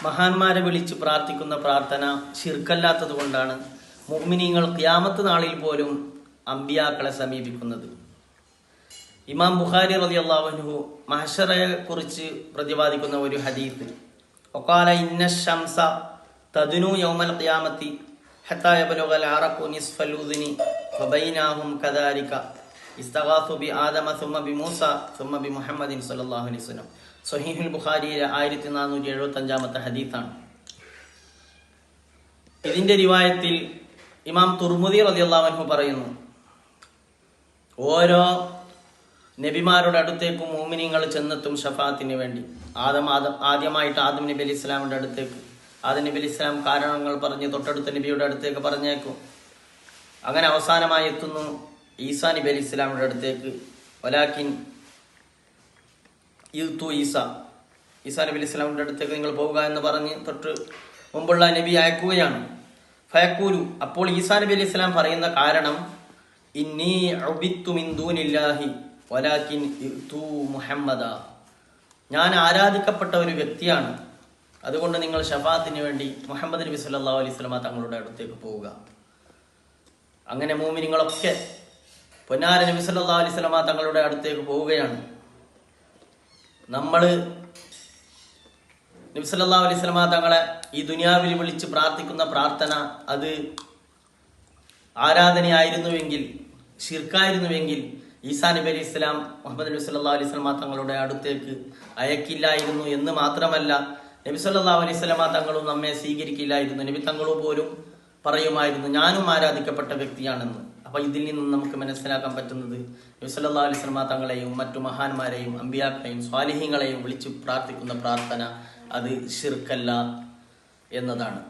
മഹാന്മാരെ വിളിച്ച് പ്രാർത്ഥിക്കുന്ന പ്രാർത്ഥന ചിർക്കല്ലാത്തത് കൊണ്ടാണ് മുഅ്മിനീങ്ങൾ ഖിയാമത്ത് നാളിൽ പോലും അമ്പിയാക്കളെ സമീപിക്കുന്നത്. ഇമാം ബുഖാരി റളിയല്ലാഹു മഹഷറയെ കുറിച്ച് പ്രതിപാദിക്കുന്ന ഒരു ഹദീത്ത് ഒക്കാല ഇന്ന ശംസ തദുനു യൗമൽ ഖിയാമത്തി ഹത്താ യബ്ലുഗൽ നിസ്ഫലൂദിനി നിസ്ഫൽ ഉദ്നി ഇസ്തഗാസു ബി ആദമ സുമ ബി മൂസ സുമ ബി മുഹമ്മദിൻ സല്ലല്ലാഹു അലൈഹി വസല്ലം. സ്വഹീഹുൽ ബുഖാരിയിലെ ആയിരത്തി നാനൂറ്റി എഴുപത്തി അഞ്ചാമത്തെ ഹദീസാണ്. ഇതിന്റെ രിവായത്തിൽ ഇമാം തുർമുദി റളിയല്ലാഹു അൻഹു പറയുന്നു ഓരോ നബിമാരുടെ അടുത്തേക്ക് മോമിനിങ്ങൾ ചെന്നെത്തും ഷഫാത്തിന് വേണ്ടി. ആദം ആദം ആദ്യമായിട്ട് ആദം നബി അലി ഇസ്ലാമിന്റെ അടുത്തേക്ക്. ആദം നബി അലി ഇസ്ലാം കാരണങ്ങൾ പറഞ്ഞ് തൊട്ടടുത്ത നബിയുടെ അടുത്തേക്ക് പറഞ്ഞേക്കും. അങ്ങനെ അവസാനമായി എത്തുന്നു ഈസാ നബി അലി ഇസ്ലാമിയുടെ അടുത്തേക്ക് ഒലാക്കിൻ യുത്തു ഈസ. ഈസാ നബി അലി ഇസ്ലാമിയുടെ അടുത്തേക്ക് നിങ്ങൾ പോവുക എന്ന് പറഞ്ഞ് തൊട്ട് മുമ്പുള്ള നബി അയക്കുകയാണ്. ഫയക്കൂലു അപ്പോൾ ഈസാ നബി അലി ഇസ്ലാം പറയുന്ന കാരണം ഇന്നി ഞാൻ ആരാധിക്കപ്പെട്ട ഒരു വ്യക്തിയാണ്. അതുകൊണ്ട് നിങ്ങൾ ഷഫാത്തിന് വേണ്ടി മുഹമ്മദ് നബി സല്ലാ അലൈഹി വസല്ലമ തങ്ങളുടെ അടുത്തേക്ക് പോവുക. അങ്ങനെ മൂമിനിങ്ങളൊക്കെ പൊന്നാര നബി സല്ലാ അലൈഹി തങ്ങളുടെ അടുത്തേക്ക് പോവുകയാണ്. നമ്മൾ നബി സല്ലാ അലൈഹി സ്വലമ തങ്ങളെ ഈ ദുനിയാവിൽ വിളിച്ച് പ്രാർത്ഥിക്കുന്ന പ്രാർത്ഥന അത് ആരാധനയായിരുന്നുവെങ്കിൽ ഷിർക്കായിരുന്നുവെങ്കിൽ ഈസാ നബി അലി ഇസ്ലാം മുഹമ്മദ് നബി സല്ലാ അലൈഹി സ്വലമ തങ്ങളുടെ അടുത്തേക്ക് അയക്കില്ലായിരുന്നു എന്ന് മാത്രമല്ല നബി സല്ലാ അലൈഹി സ്വലമ തങ്ങളും നമ്മെ സ്വീകരിക്കില്ലായിരുന്നു. നബി തങ്ങളും പോലും പറയുമായിരുന്നു ഞാനും ആരാധിക്കപ്പെട്ട വ്യക്തിയാണെന്ന്. അപ്പൊ ഇതിൽ നിന്നും നമുക്ക് മനസ്സിലാക്കാൻ പറ്റുന്നത് നബി സല്ലാ അലൈഹി സ്വലമ തങ്ങളെയും മറ്റു മഹാന്മാരെയും അമ്പിയാക്കളെയും സ്വാലിഹ്യങ്ങളെയും വിളിച്ച് പ്രാർത്ഥിക്കുന്ന പ്രാർത്ഥന അത് ഷിർക്കല്ല എന്നതാണ്.